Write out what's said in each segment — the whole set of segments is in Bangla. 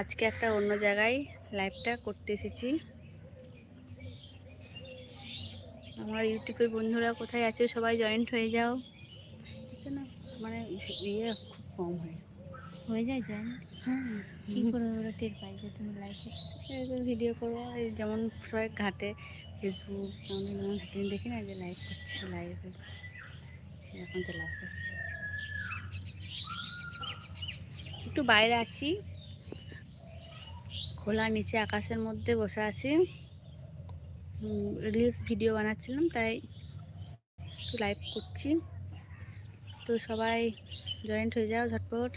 আজকে একটা অন্য জায়গায় লাইভটা করতে এসেছি। আমার ইউটিউবের বন্ধুরা কোথায় আছে সবাই জয়েন্ট হয়ে যাও। না মানে ইয়ে খুব কম হয়। হয়ে যায় জান হুম। কি করে ওরা টের পাই যে তুমি লাইভ ভিডিও করব এই যেমন সবাই ঘাটে ফেসবুক আমাদের যেমন ঘাটে দেখি না যে লাইভ করছে লাইভে সেরকম আসে একটু বাইরে আছি। খোলা নিচে আকাশের মধ্যে বসে আছি। রিলস ভিডিও বানাচ্ছিলাম তাই লাইভ করছি। তো সবাই জয়েন্ট হয়ে যাও ঝটপট।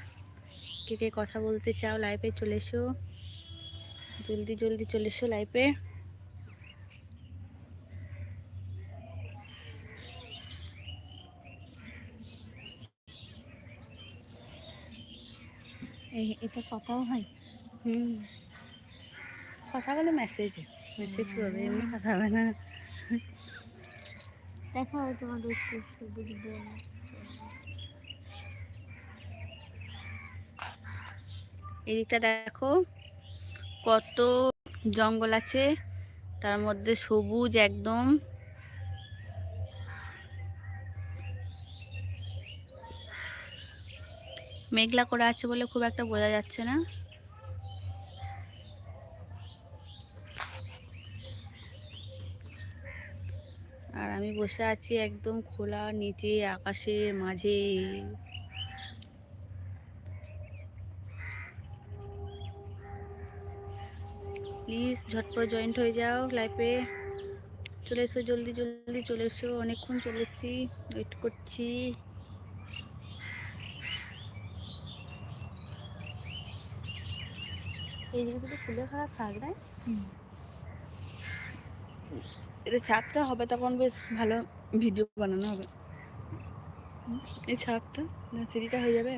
কে কে কথা বলতে চাও লাইভে চলে এসো। জলদি জলদি চলে এসো লাইভে এই এতে কথাও হয়? হুম। কথা বলে মেসেজ মেসেজ করবে এমনি কথা হবে না। দেখা হয় তোমাদের এদিকটা দেখো কত জঙ্গল আছে তার মধ্যে সবুজ একদম। মেঘলা করে আছে বলে খুব একটা বোঝা যাচ্ছে না আর আমি বসে আছি একদম খোলা নিচে আকাশের মাঝে। প্লিজ ঝটপট জয়েন্ট হয়ে যাও লাইফে চলে এসো জলদি জলদি চলে এসো। অনেকক্ষণ চলে এসেছি। ওয়েট করছি। এই জিনিসটা ফুলে খাওয়া শাক দেয় এটা ছাদটা হবে তখন বেশ ভালো ভিডিও বানানো হবে। এই ছাদটা সিঁড়িটা হয়ে যাবে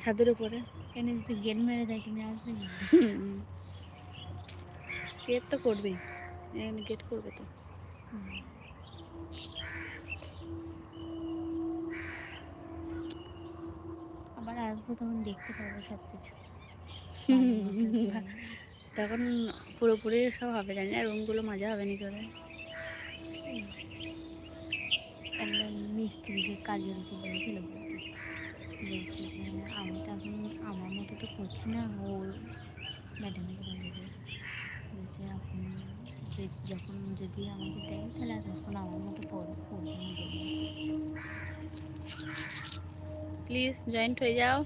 ছাদের উপরে। এনে যদি গেট মেরে দেয় তুমি আসবে গেট তো করবেই। গেট করবে তো। আবার আসব তখন দেখতে পাবো সব কিছু তখন পুরোপুরি সব হবে জানি না রুমগুলো মজা হবে নি করে একদম মিস্ত্রিকে কাজের উপর বলেছিল বলছি যে আমি তো এখন আমার মতো তো করছি না ওর ম্যাডামকে বলছে। এখন যে- যখন যদি আমাকে দেয় তাহলে তখন আমার মতো প্লিজ জয়েন্ট হয়ে যাও।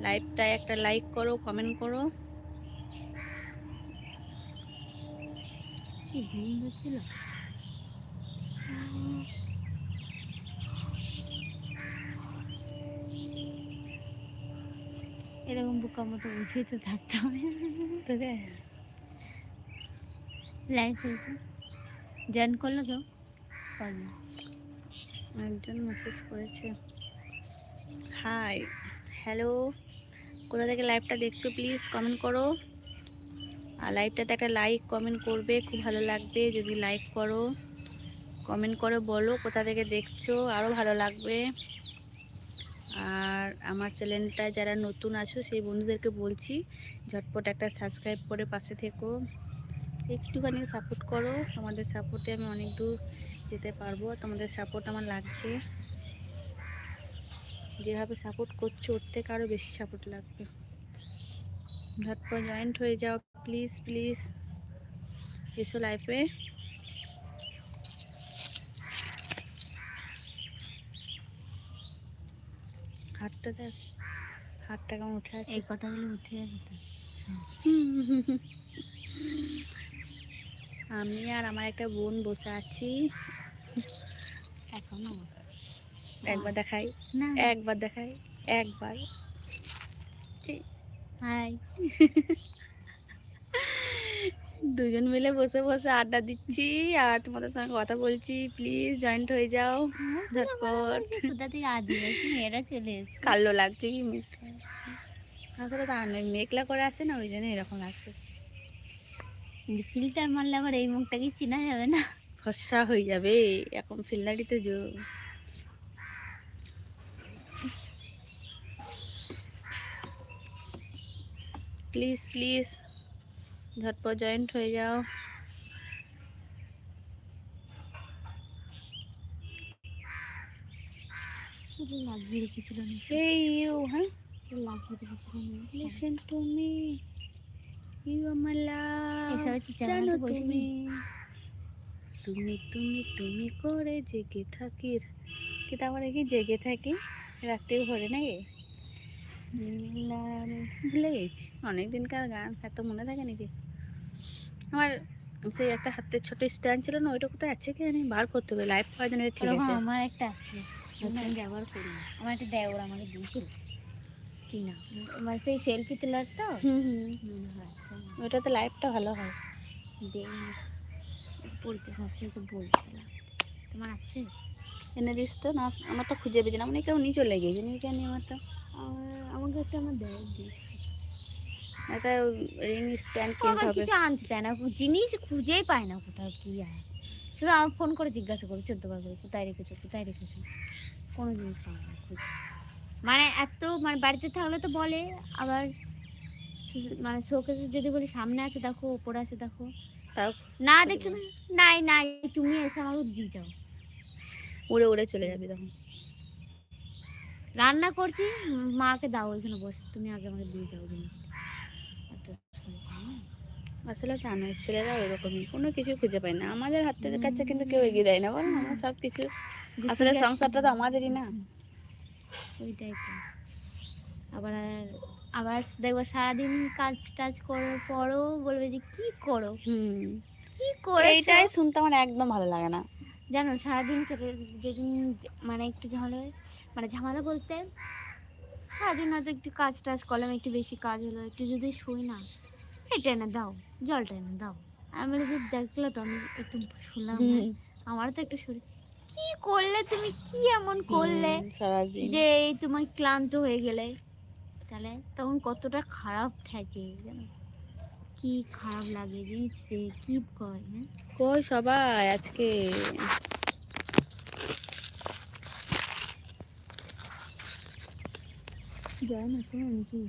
লাইভটায় একটা লাইক করো কমেন্ট করো। কি ঘুম হচ্ছিল এরকম বোকার মতো বসে তো থাকতে হবে তোকে লাইফ হয়েছে জয়েন করল কেউ? একজন মেসেজ করেছে। হাই হ্যালো কোথা থেকে লাইভটা দেখছ প্লিজ কমেন্ট করো। আর লাইভটাতে একটা লাইক কমেন্ট করবে, খুব ভালো লাগবে। যদি লাইক করো। কমেন্ট করে বলো, কোথা থেকে দেখছ? আরও ভালো লাগবে। আর আমার চ্যানেলটা যারা নতুন আছো, সেই বন্ধুদেরকে বলছি, ঝটপট একটা সাবস্ক্রাইব করে পাশে থেকো। একটুখানি সাপোর্ট করো। তোমাদের সাপোর্টে আমি অনেক দূর যেতে পারব। তোমাদের সাপোর্ট আমার লাগবে। যেভাবে সাপোর্ট করছ, ওর থেকে আরও বেশি সাপোর্ট লাগবে। ঝটপট জয়েন্ট হয়ে যাও। প্লিজ প্লিজ এসো লাইফে হাতটা দেখ। হাতটা কেমন উঠে আছে? এই কথাগুলো উঠে যাবে আমি আর আমার একটা বোন বসে আছি। এখনও? একবার দেখাই। না। একবার দেখাই। একবার। হাই। দুজন মিলে বসে বসে আড্ডা দিচ্ছি আর তোমাদের সঙ্গে কথা বলছি। প্লিজ জয়েন্ট হয়ে যাও। ঝটপট। কোথা থেকে আদিবাসী মেয়েরা চলে এসছে কালো লাগছে কি আসলে তা নয় মেঘলা করে আছে না ওই জন্য এরকম লাগছে। ফিল্টার মারলে আবার এই মুখটা কি চেনা যাবে না? ফর্সা হয়ে যাবে এখন ফিল্লারিতে যো প্লিজ প্লিজ ঝটপট জয়েন্ট হয়ে যাও। হ্যাঁ? জানো তুমি তুমি তুমি তুমি করে জেগে থাকি। কি তারপরে কি জেগে থাকি? রাত্রি ভরে নাকি? ভুলে গেছি। অনেক দিনকার গান এত মনে থাকে নাকি? আমার সেই একটা হাতের ছোট স্ট্যান্ড ছিল না ওইটা কোথায় আছে কি জানি বার করতে হবে লাইভ করার জন্য ঠিক আছে? আমার একটা আছে আমি ব্যবহার করি আমার একটা দেওর আমাকে দিয়েছিল। কি না আমার সেই সেলফি তোলার তো? হুম হুম। আচ্ছা, ওইটাতে লাইভটা ভালো হয়। পড়তে শাশুড়িকে বলছিলাম তোমার আছে? এনে দিস তো না আমারটা খুঁজে পেয়েছি না। মানে কেউ নিয়ে চলে গিয়েছে নিয়ে কেন আমার আমাকে একটা আমার দেয় দিস একটা রিং স্ট্যান্ড কিনতে হবে। কিছু আনতে চায় না। জিনিস খুঁজেই পায় না কোথাও কি আর? শুধু আমার ফোন করে জিজ্ঞাসা করি চোদ্দ বার করে কোথায় রেখেছো কোথায় রেখেছো? কোনো জিনিস না মানে এত মানে বাড়িতে থাকলে তো বলে আবার মানে শোকেসে যদি বলি সামনে আছে দেখো ওপরে আছে দেখো। তাও না দেখছ না? নাই নাই তুমি এসে আমাকে দিয়ে যাও। উড়ে উড়ে চলে যাবে তখন। রান্না করছি মাকে দাও ওইখানে বসে তুমি আগে আমাকে দিয়ে যাও জিনিস? আসলে নয় ছেলেরা ওইরকমই কোনো কিছু খুঁজে পায় না। আমাদের হাতের কাছে কিন্তু কেউ এগিয়ে দেয় না বল আমরা সব কিছু আসলে সংসারটা তো আমাদেরই না। ওইটাই তো। আবার আবার দেখব সারাদিন কাজ টাজ করার পরও বলবে যে কি করো? হুম। কি করে এইটাই শুনতে আমার একদম ভালো লাগে না। জানো সারাদিন যেদিন মানে একটু ঝামেলা মানে ঝামেলা বলতে সারাদিন হয়তো একটু কাজ টাজ করলাম একটু বেশি কাজ হলো একটু যদি শুই না এটা এনে দাও জলটা এনে দাও। আমি দেখলে তো আমি একটু শুনলাম আমার তো একটু শরীর কি করলে? তুমি কি এমন করলে যে এই তোমার ক্লান্ত হয়ে গেলে? তাহলে তখন কতটা খারাপ থাকে জানো? কি খারাপ লাগে জিনিস কি কয় হ্যাঁ? কই সবাই আজকে। জয় না নাকি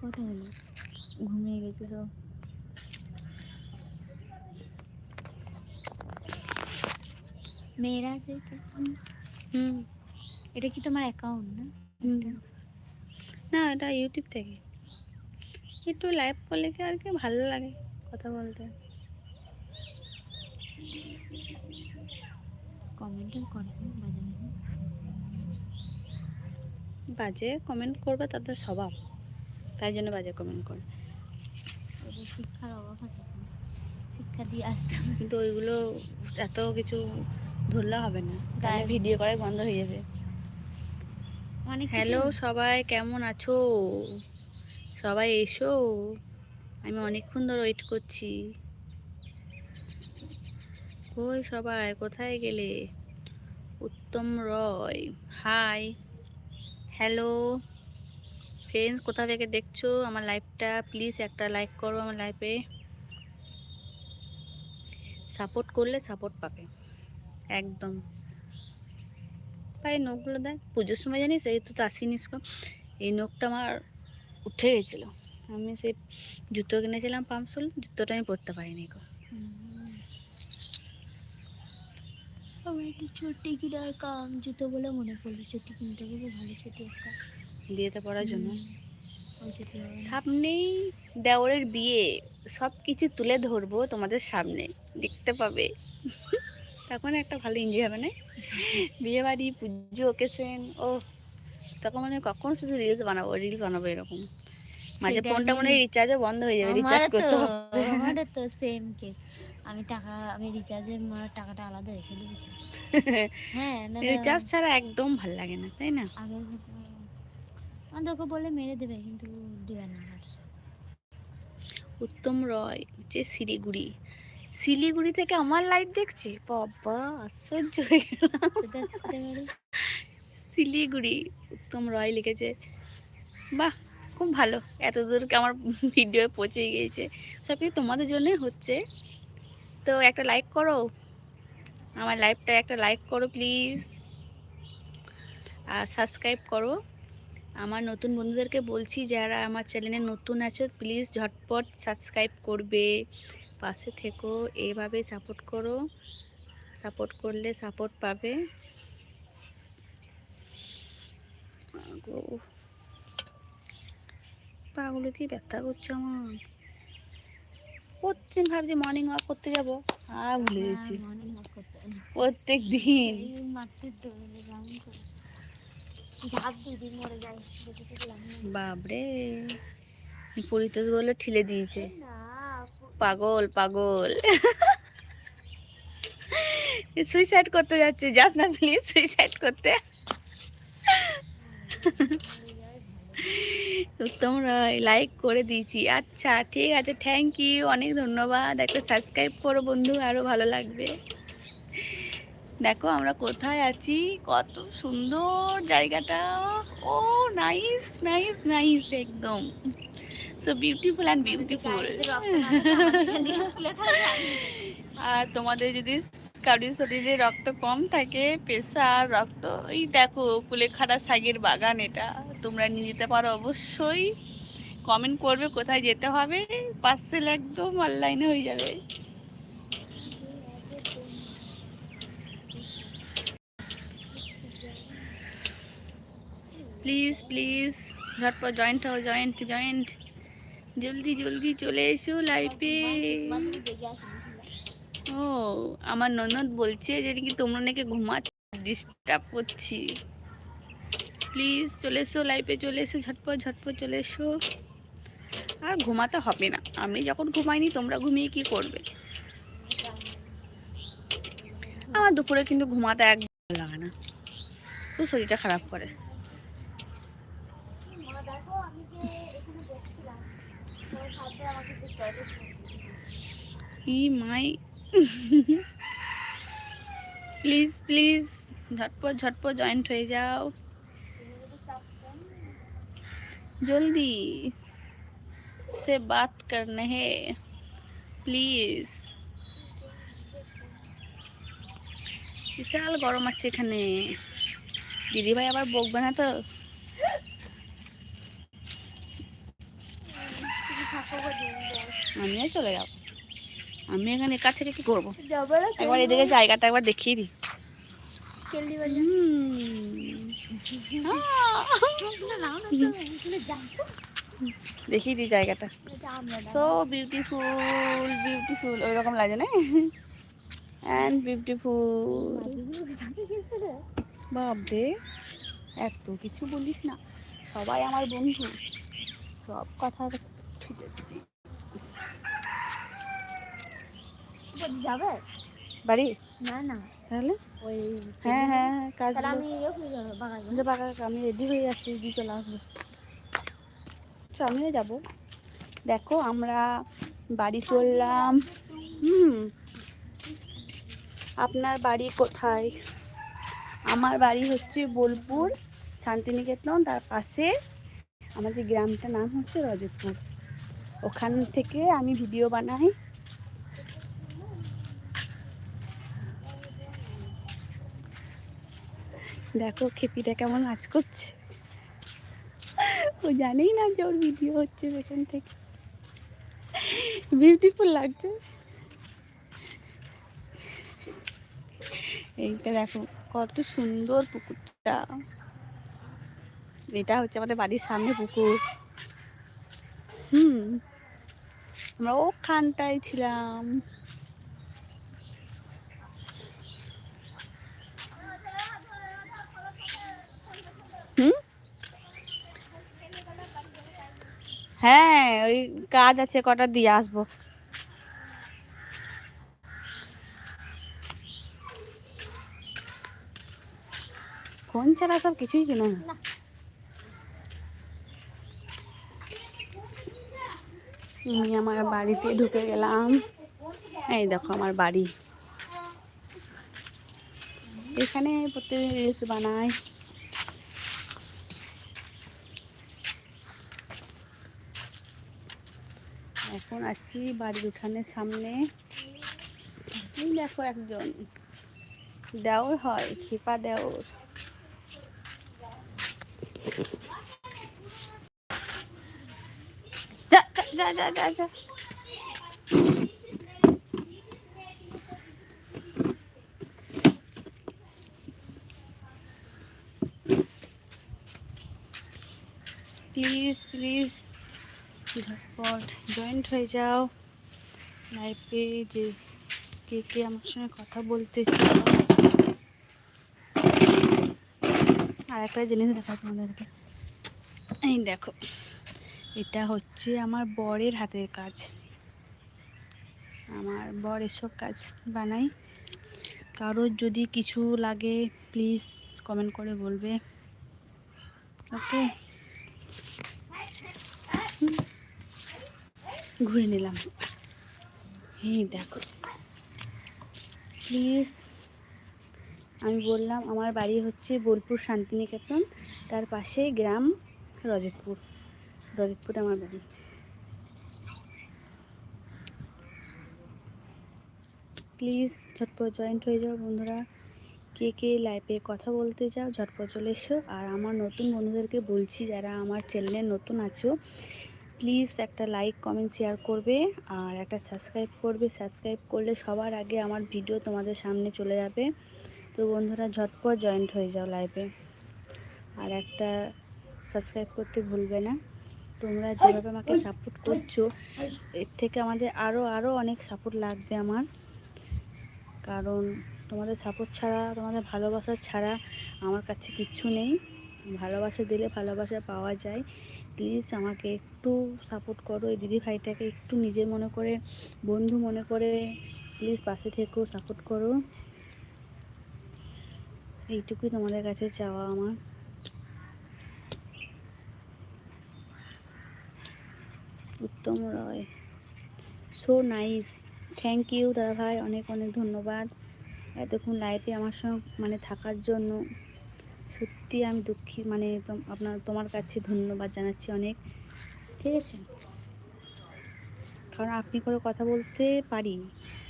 কথা হলো। ঘুমিয়ে গেছে তো মেয়েরা আছে হুম। এটা কি তোমার অ্যাকাউন্ট না? না এটা ইউটিউব থেকে। একটু লাইভ করলে কি আর কি ভালো লাগে কথা বলতে। কমেন্টও করে বাজে কমেন্ট করবে তাদের স্বভাব। তাই জন্য বাজে কমেন্ট করে ওদের শিক্ষার অভাব আছে তো। শিক্ষা দিয়ে আসতে কিন্তু ওইগুলো এত কিছু ধরলে হবে না। গায়ে- ভিডিও করাই বন্ধ হয়ে যাবে। অনেক হ্যালো সবাই কেমন আছো? সবাই এসো। আমি অনেকক্ষণ ধরে ওয়েট করছি। কই সবাই? কোথায় গেলে? Uttam Roy. Hi hello friends কোথা থেকে দেখছ? আমার লাইভটা প্লিজ একটা লাইক করো আমার লাইফে সাপোর্ট করলে সাপোর্ট পাবে। একদম। পায়ে নখগুলো দেখ, পুজোর সময় জানিস, এই তো আসিনিস কো এই নখটা আমার উঠে গেছিল। আমি সেই জুতো কিনেছিলাম পামসুল জুতোটা আমি পরতে পারিনি গো। আমার একটা চটি কিনার কাম, জুতো বলে মনে পড়ল। চটি কিনতে গেলে ভালো চটি একটা। বিয়েতে পড়ার জন্য। সামনেই দেওরের বিয়ে সব কিছু তুলে ধরবো তোমাদের সামনে দেখতে পাবে। তখন একটা ভালো এনজয় হবে না? বিয়ে বাড়ি পুজো ওকেশন ও তখন মানে কখন শুধু রিলস বানাবো রিলস বানাবো এরকম। মাঝে ফোনটা মনে হয় রিচার্জও বন্ধ হয়ে যাবে রিচার্জ করতে হবে। আমারও তো সেম কেস আমি টাকা আমি রিচার্জে আমার টাকাটা আলাদা রেখে দিয়েছি। হ্যাঁ না রিচার্জ ছাড়া একদম ভালো লাগে না তাই না? ওকে বলে মেরে দেবে কিন্তু দেবে না আর। উত্তম রয় যে শিলিগুড়ি। শিলিগুড়ি থেকে আমার লাইভ দেখছে? বাবা আশ্চর্য হয়ে গেলাম? শিলিগুড়ি উত্তম রয় লিখেছে বাহ খুব ভালো। এত দূর আমার ভিডিও পৌঁছে গিয়েছে। সব কিছু তোমাদের জন্যই হচ্ছে। তো একটা লাইক করো। আমার লাইভটা একটা লাইক করো প্লিজ আর সাবস্ক্রাইব করো। আমার নতুন বন্ধুদেরকে বলছি যারা আমার চ্যানেলে নতুন আছো প্লিজ ঝটপট সাবস্ক্রাইব করবে। পাশে থেকো এইভাবে সাপোর্ট করো। সাপোর্ট করলে সাপোর্ট পাবে। পাগুলো। কি ব্যথা করছে আমার। প্রত্যেক ভাবছি মর্নিং ওয়াক করতে যাব। আর ভুলে গেছি। প্রত্যেক দিন। বাবরে পরিতোষ বলে ঠিলে দিয়েছে। পাগল পাগল। সুইসাইড করতে যাচ্ছে। যাস না প্লিজ সুইসাইড করতে। তোমরা লাইক করে দিয়েছি। আচ্ছা ঠিক আছে থ্যাংক ইউ অনেক ধন্যবাদ। একটা সাবস্ক্রাইব করো বন্ধু আরও ভালো লাগবে। দেখো আমরা কোথায় আছি? কত সুন্দর জায়গাটা। ও নাইস নাইস নাইস একদম। সো বিউটিফুল অ্যান্ড বিউটিফুল আর তোমাদের যদি কারোর শরীরে রক্ত কম থাকে প্রেশার রক্ত, এই দেখো কুলেখাড়া শাকের বাগান এটা। তোমরা নিয়ে যেতে পারো অবশ্যই। কমেন্ট করবে কোথায় যেতে হবে। পার্সেল একদম অনলাইনে হয়ে যাবে। প্লিজ প্লিজ ঝটপট জয়েন্ট হও জয়েন্ট জয়েন্ট জলদি জলদি চলে এসো লাইফে ও, আমার ননদ বলছে যে নাকি তোমরা নাকি ঘুমাচ্ছ ডিস্টার্ব করছি। প্লিজ চলে এসো লাইফে চলে এসো, ঝটপট ঝটপট চলে এসো। আর ঘুমাতে হবে না। আমি যখন ঘুমাইনি, তোমরা ঘুমিয়ে কি করবে? আমার দুপুরে কিন্তু ঘুমাতে একদম লাগে না। তো শরীরটা খারাপ করে। ই মাই প্লিজ প্লিজ ঝটপট ঝটপট জয়েন্ট হয়ে যাও जल्दी से बात करने है প্লিজ বিশাল গরম আছে এখানে দিদিভাই আবার বকবে না তো আমিও চলে যাব আমি এখানে একা থেকে কি করব? একবার এদিকে জায়গাটা একবার দেখিয়ে দিই। দেখিয়ে দিই জায়গাটা। সো বিউটিফুল বিউটিফুল ওই রকম লাগে না? অ্যান্ড বিউটিফুল এত কিছু বলিস না। সবাই আমার বন্ধু। সব কথা ঠিক আছে। যাবে? বাড়ি? না না। তাহলে? ওই হ্যাঁ হ্যাঁ হ্যাঁ কাজ আমি যাব বাগান। আমি রেডি হয়ে যাচ্ছি দিয়ে চলে আসব। আমিও যাব। দেখো আমরা বাড়ি চললাম। হুম। আপনার বাড়ি কোথায়? আমার বাড়ি হচ্ছে বোলপুর শান্তিনিকেতন তার পাশে আমাদের গ্রামটার নাম হচ্ছে রজতপুর। ওখান থেকে আমি ভিডিও বানাই। দেখো খেপিটা কেমন নাচ করছে। ও জানেই না যে ওর ভিডিও হচ্ছে পেছন থেকে। বিউটিফুল লাগছে। এইটা দেখো, কত সুন্দর পুকুরটা। এটা হচ্ছে আমাদের বাড়ির সামনে পুকুর। হুম, আমরা ওখানটায় ছিলাম। হুম? হ্যাঁ ওই কাজ আছে কটা দিয়ে আসব। ফোন ছাড়া সব কিছুই চেনে না। আমি আমার বাড়িতে ঢুকে গেলাম। এই দেখো আমার বাড়ি। এখানে প্রত্যেক রিলস বানাই। এখন আছি বাড়ির উঠানের সামনে। তুমি দেখো একজন। দেওর হয় খেপা দেওর। প্লিজ প্লিজ ঝটপট জয়েন্ট হয়ে যাও। লাইফে যে, কে কে আমার সঙ্গে কথা বলতে চাও আর একটা জিনিস দেখা তোমাদেরকে। এই দেখো, এটা হচ্ছে আমার বরের হাতের কাজ। আমার বর এসব কাজ বানাই কারোর যদি কিছু লাগে প্লিজ কমেন্ট করে বলবে। ওকে ঘুরে নিলাম। এই দেখো। প্লিজ আমি বললাম, আমার বাড়ি হচ্ছে বোলপুর শান্তিনিকেতন, তার পাশে গ্রাম রজতপুর। রজতপুরে আমার বাড়ি। প্লিজ ঝটপট জয়েন্ট হয়ে যাও বন্ধুরা। কে কে লাইভে কথা বলতে যাও ঝটপট চলে এসো। আর আমার নতুন বন্ধুদেরকে বলছি, যারা আমার চ্যানেলে নতুন আছো প্লিজ একটা লাইক, কমেন্ট, শেয়ার করবে আর একটা সাবস্ক্রাইব করবে। সাবস্ক্রাইব করলে সবার আগে আমার ভিডিও তোমাদের সামনে চলে যাবে। তো বন্ধুরা, ঝটপট জয়েন্ট হয়ে যাও লাইভে আর একটা সাবস্ক্রাইব করতে ভুলবে না। তোমরা যেভাবে আমাকে সাপোর্ট করছ, এর থেকে আমাদের আরও আরও অনেক সাপোর্ট লাগবে আমার। কারণ তোমাদের সাপোর্ট ছাড়া, তোমাদের ভালোবাসা ছাড়া আমার কাছে কিচ্ছু নেই। ভালোবাসা দিলে ভালোবাসা পাওয়া যায়। প্লিজ আমাকে একটু সাপোর্ট করো। এই দিদি ভাইটাকে একটু নিজের মনে করে, বন্ধু মনে করে প্লিজ পাশে থেকেও সাপোর্ট করো। এইটুকুই তোমাদের কাছে চাওয়া আমার। Uttam Roy. So nice thank you দাদা ভাই, অনেক অনেক ধন্যবাদ। এতক্ষণ লাইফে আমার সঙ্গে মানে থাকার জন্য। সত্যি আমি দুঃখী মানে আপনার, তোমার কাছে ধন্যবাদ জানাচ্ছি অনেক। ঠিক আছে? কারণ আপনি করে কথা বলতে পারি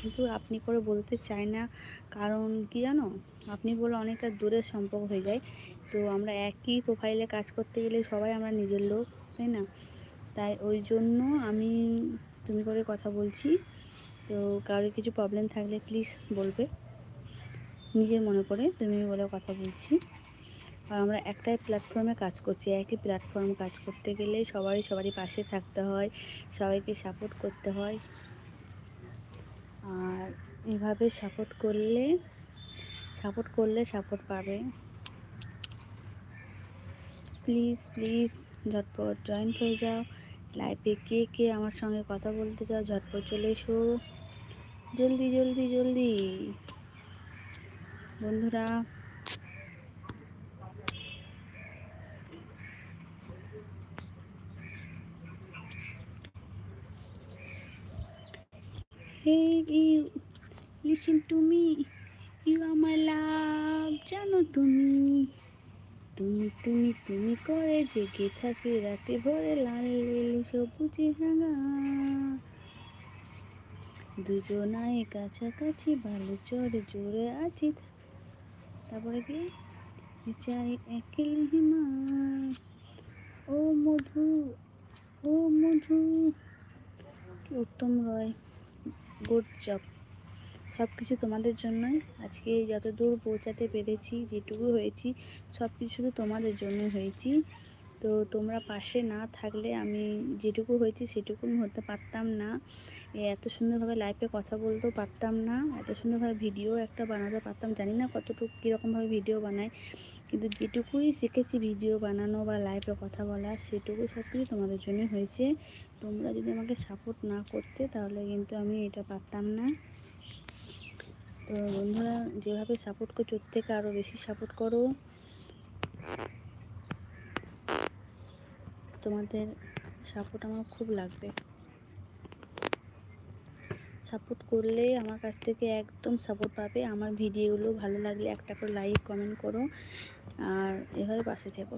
কিন্তু আপনি করে বলতে চাই না। কারণ কি জানো? আপনি বলে অনেকটা দূরের সম্পর্ক হয়ে যায়। তো আমরা একই প্রোফাইলে কাজ করতে গেলে সবাই আমরা নিজের লোক, তাই না? তাই ওই জন্য আমি তুমি করে কথা বলছি। তো কারোর কিছু প্রবলেম থাকলে প্লিজ বলবে। নিজের মনে করে তুমি বলে কথা বলছি। আর আমরা একটাই প্ল্যাটফর্মে কাজ করছি, একই প্ল্যাটফর্মে কাজ করতে গেলে সবারই সবারই পাশে থাকতে হয়, সবাইকে সাপোর্ট করতে হয়। আর এভাবে সাপোর্ট করলে সাপোর্ট করলে সাপোর্ট পাবে। প্লিজ প্লিজ ঝটপট জয়েন্ট হয়ে যাও। লাইফে কে কে আমার সঙ্গে কথা বলতে চাও, ঝটপট চলে এসো। জলদি জলদি জলদি। বন্ধুরা You, listen to me. You are my love. জানো তুমি তুমি তুমি তুমি করে জেগে থাকে রাতে ভরে লাল রেলি সবুজে রাঙা দুজনায় কাছাকাছি ভালো চড়ে জোরে আছি তারপরে কি চাই একেলে হিমায় ও মধু ও মধু উত্তম রয় গুড জব সব কিছু তোমাদের জন্যই। আজকে যত দূর পৌঁছাতে পেরেছি, যেটুকু হয়েছি সব কিছু তোমাদের জন্য হয়েছি। তো তোমরা পাশে না থাকলে আমি যেটুকু হয়েছি সেটুকু হতে পারতাম না। এত সুন্দরভাবে লাইফে কথা বলতেও পারতাম না, এত সুন্দরভাবে ভিডিও একটা বানাতে পারতাম, জানি না কতটুকু কীরকমভাবে ভিডিও বানায়, কিন্তু যেটুকুই শিখেছি ভিডিও বানানো বা লাইভে কথা বলা সেটুকু সব কিছু তোমাদের জন্য হয়েছে। তোমরা যদি আমাকে সাপোর্ট না করতে তাহলে কিন্তু আমি এটা পারতাম না। তো বন্ধুরা, যেভাবে সাপোর্ট করছ থেকে আরও বেশি সাপোর্ট করো। তোমাদের সাপোর্ট আমার খুব লাগবে। সাপোর্ট করলে আমার কাছ থেকে একদম সাপোর্ট পাবে। আমার ভিডিওগুলো ভালো লাগলে একটা করে লাইক কমেন্ট করো। আর এভাবে পাশে থেকো।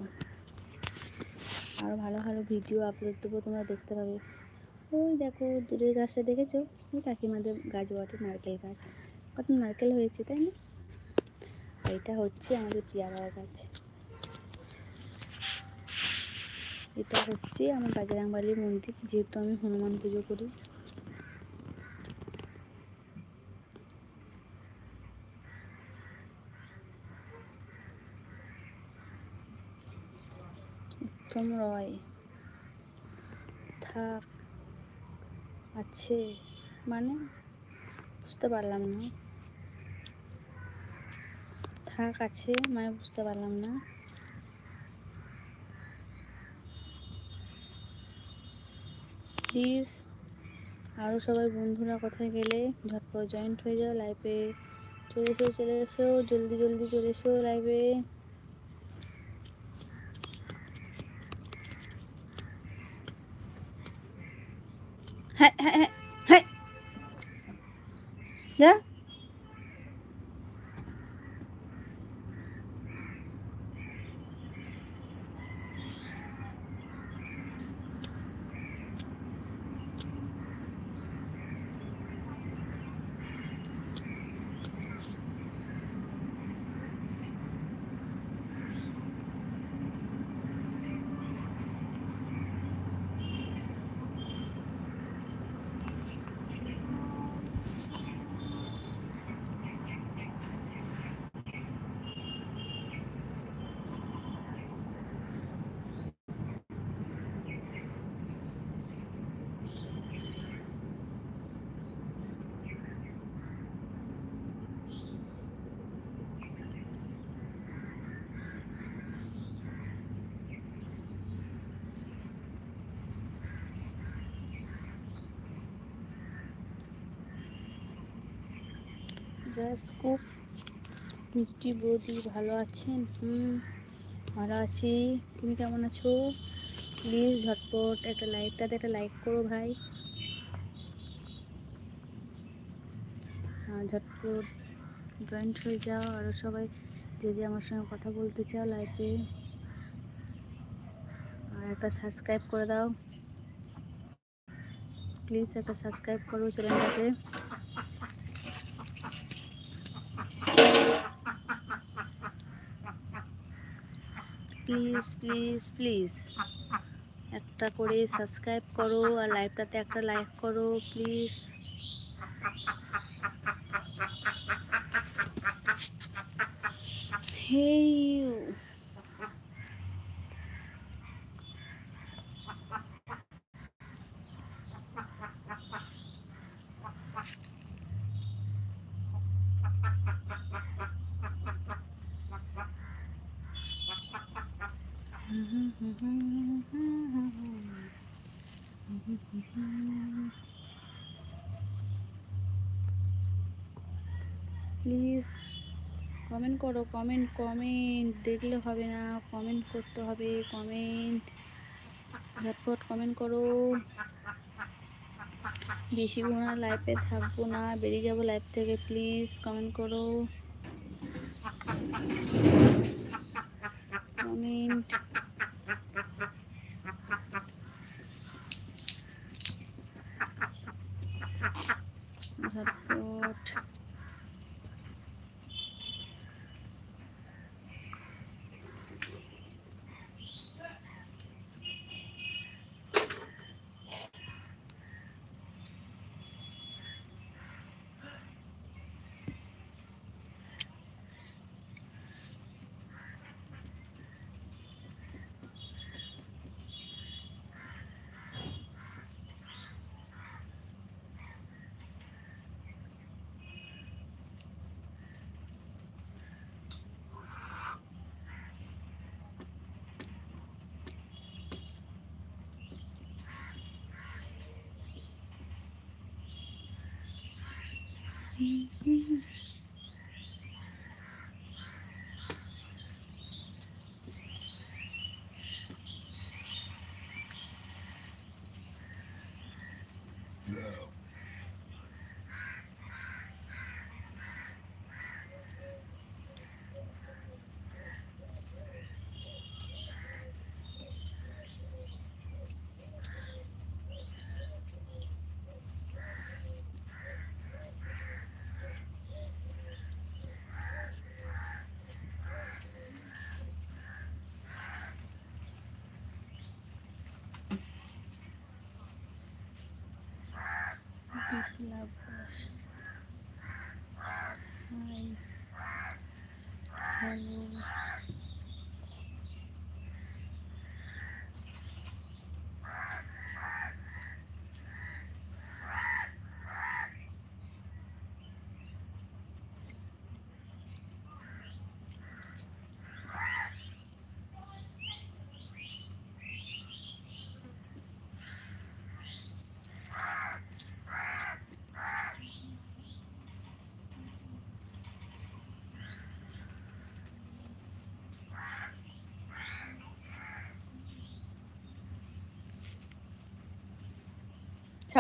আরও ভালো ভালো ভিডিও আপলোড দেবো, তোমরা দেখতে পাবে। ওই দেখো, দূরের গাছটা দেখেছ? ওই কাকিমাদের গাছ বটে, নারকেল গাছ। কত নারকেল হয়েছে, তাই না? এটা হচ্ছে আমাদের পেয়ারা গাছ। এটা হচ্ছে আমার বাজারাংবালির মন্দির, যেহেতু আমি হনুমান পুজো করি। উত্তম রয়। থাক, আছে। মানে বুঝতে পারলাম না। থাক, আছে। মানে বুঝতে পারলাম না। প্লিজ। আরও সবাই বন্ধুরা কোথায় গেলে? ঝটপট জয়েন্ট হয়ে যাও লাইফে চলে এসো চলে এসো, জলদি জলদি চলে এসো লাইফে হ্যাঁ হ্যাঁ হ্যাঁ হ্যাঁ। যা। খুব মিষ্টি বৌদি ভালো আছেন? হুম, ভালো আছি। তুমি কেমন আছো? প্লিজ ঝটপট একটা লাইকটাতে একটা লাইক করো ভাই। ঝটপট জয়েন্ট হয়ে যাও আরও সবাই যে যে আমার সঙ্গে কথা বলতে চাও লাইভে আর একটা সাবস্ক্রাইব করে দাও। প্লিজ একটা সাবস্ক্রাইব করো চ্যানেলটাকে প্লিজ প্লিজ প্লিজ একটা করে সাবস্ক্রাইব করো আর লাইভটাতে একটা লাইক করো প্লিজ ইউ প্লিজ কমেন্ট করো কমেন্ট কমেন্ট দেখলে হবে না কমেন্ট করতে হবে কমেন্ট ঝটপট কমেন্ট করো। বেশি না লাইফে থাকব না, বেরিয়ে যাব লাইফ থেকে প্লিজ কমেন্ট করো। Comment Mm-hmm. love her.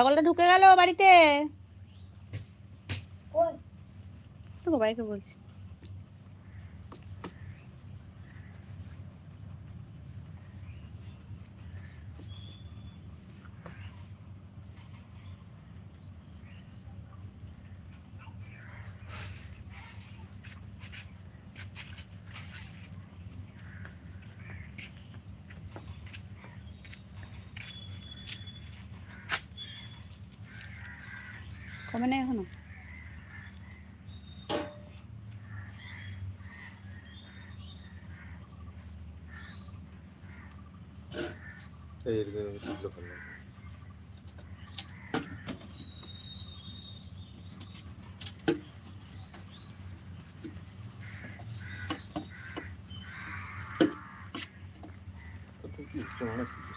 ছাগলটা ঢুকে গেল বাড়িতে। তো বলছি। കയ്യിരിക്കുന്നത് ചോണക്കി